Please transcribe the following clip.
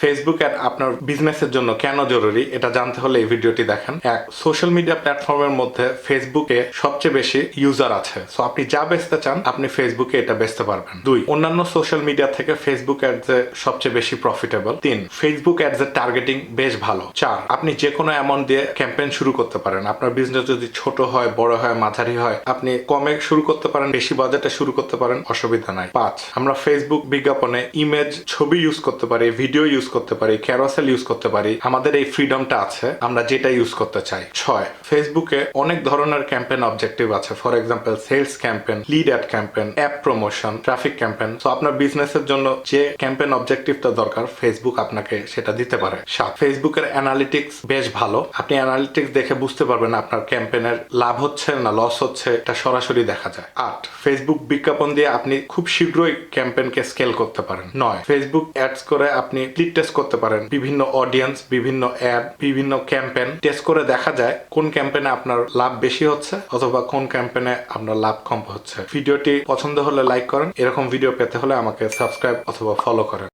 Facebook ad আপনার বিজনেসের জন্য কেন জরুরি, এটা জানতে হলে এই ভিডিওটি দেখেন। এক সোশ্যাল মিডিয়া প্ল্যাটফর্মের মধ্যে ফেসবুকে সবচেয়ে বেশি ইউজার আছে। সো আপনি যা বেচতে চান, আপনি ফেসবুকে এটা বেচতে পারবেন। দুই, অন্যান্য সোশ্যাল মিডিয়া থেকে ফেসবুক অ্যাডস সবচেয়ে বেশি প্রফিটেবল তিন ফেসবুক অ্যাডস এর টার্গেটিং বেশ ভালো। চার, আপনি যে কোনো অ্যামাউন্ট দিয়ে ক্যাম্পেইন শুরু করতে পারেন। আপনার বিজনেস যদি ছোট হয়, বড় হয়, মাঝারি হয়, আপনি কমে শুরু করতে পারেন, বেশি বাজেটে শুরু করতে পারেন, অসুবিধা নাই। পাঁচ, আমরা ফেসবুক বিজ্ঞাপনে ইমেজ ছবি ইউজ করতে পারি ভিডিও ইউজ করতে পারি ক্যারোসেল ইউজ করতে পারি, আমাদের এই ফ্রিডমটা আছে, আমরা যেটা ইউজ করতে চাই। ছয় ফেসবুকে অনেক ধরনের ক্যাম্পেইন অবজেক্টিভ আছে for example sales campaign lead ad campaign app promotion traffic campaign তো আপনার বিজনেসের জন্য যে ক্যাম্পেইন অবজেক্টিভটা দরকার ফেসবুক আপনাকে সেটা দিতে পারে। সাত ফেসবুকের অ্যানালিটিক্স বেশ ভালো, আপনি অ্যানালিটিক্স দেখে বুঝতে পারবেন আপনার ক্যাম্পেইনের লাভ হচ্ছে না লস হচ্ছে, এটা সরাসরি দেখা যায়। আট ফেসবুক বিজ্ঞাপন দিয়ে আপনি খুব শীঘ্রই ক্যাম্পেইনকে স্কেল করতে পারেন। নয় ফেসবুক অ্যাডস করে আপনি ক্লিক টেস্ট করতে পারেন। বিভিন্ন অডিয়েন্স বিভিন্ন অ্যাড বিভিন্ন ক্যাম্পেন টেস্ট করে দেখা যায় কোন ক্যাম্পেনে আপনার লাভ বেশি হচ্ছে অথবা কোন ক্যাম্পেনে আপনার লাভ কম হচ্ছে। ভিডিওটি পছন্দ হলে লাইক করেন। এরকম ভিডিও পেতে হলে আমাকে সাবস্ক্রাইব অথবা ফলো করেন।